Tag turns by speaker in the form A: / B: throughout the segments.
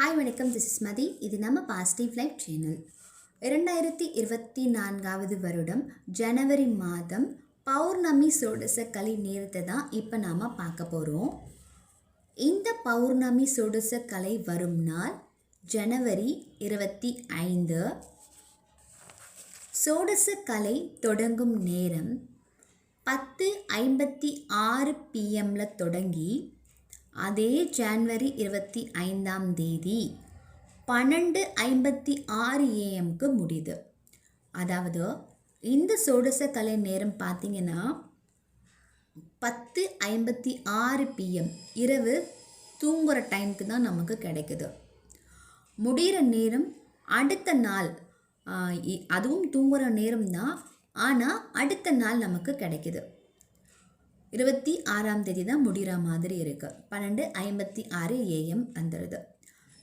A: Hi வணக்கம். This is மதி இது நம்ம பாசிட்டிவ் லைஃப் சேனல் இரண்டாயிரத்தி இருபத்தி நான்காவது வருடம் ஜனவரி மாதம் பௌர்ணமி சோடச கலை நேரத்தை தான் இப்போ நாம் பார்க்க போகிறோம் இந்த பௌர்ணமி சோடச கலை வரும் நாள் ஜனவரி இருபத்தி ஐந்து. சோடசக்கலை கலை தொடங்கும் நேரம் பத்து ஐம்பத்தி ஆறு பிஎம்மில் தொடங்கி அதே ஜான்வரி இருபத்தி ஐந்தாம் தேதி பன்னெண்டு ஐம்பத்தி ஆறு ஏஎம்க்கு முடியுது. அதாவது இந்த சோடச கலை நேரம் பார்த்தீங்கன்னா பத்து ஐம்பத்தி ஆறு பிஎம் இரவு தூங்குகிற டைமுக்கு தான் நமக்கு கிடைக்குது. முடிகிற நேரம் அடுத்த நாள் இ- அதுவும் தூங்குகிற நேரம் தான் ஆனால் அடுத்த நாள் நமக்கு கிடைக்குது. இருபத்தி ஆறாம் தேதி தான் முடிகிற மாதிரி இருக்குது பன்னெண்டு ஐம்பத்தி ஆறு ஏஎம் வந்துடுது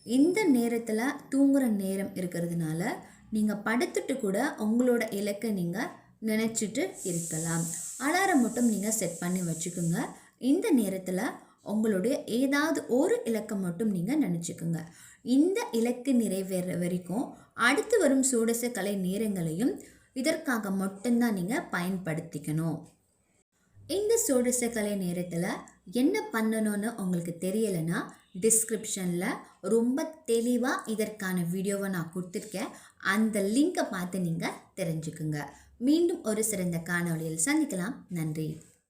A: இந்த நேரத்தில் தூங்குகிற நேரம் இருக்கிறதுனால நீங்கள் படுத்துட்டு கூட உங்களோட இலக்கை நீங்கள் நினச்சிட்டு இருக்கலாம். அலாரம் மட்டும் நீங்கள் செட் பண்ணி வச்சுக்கோங்க. இந்த நேரத்தில் உங்களுடைய ஏதாவது ஒரு இலக்கம் மட்டும் நீங்கள் நினச்சிக்கோங்க. இந்த இலக்கு நிறைவேற வரைக்கும் அடுத்து வரும் சூடச கலை நேரங்களையும் இதற்காக மட்டும்தான் நீங்கள் பயன்படுத்திக்கணும். இந்த சோடச கலை நேரத்தில் என்ன பண்ணணும்னு உங்களுக்கு தெரியலைன்னா டிஸ்கிரிப்ஷனில் ரொம்ப தெளிவாக இதற்கான வீடியோவை நான் கொடுத்துருக்கேன். அந்த லிங்கை பார்த்து நீங்கள் தெரிஞ்சுக்குங்க. மீண்டும் ஒரு சிறந்த காணொளியில் சந்திக்கலாம். நன்றி.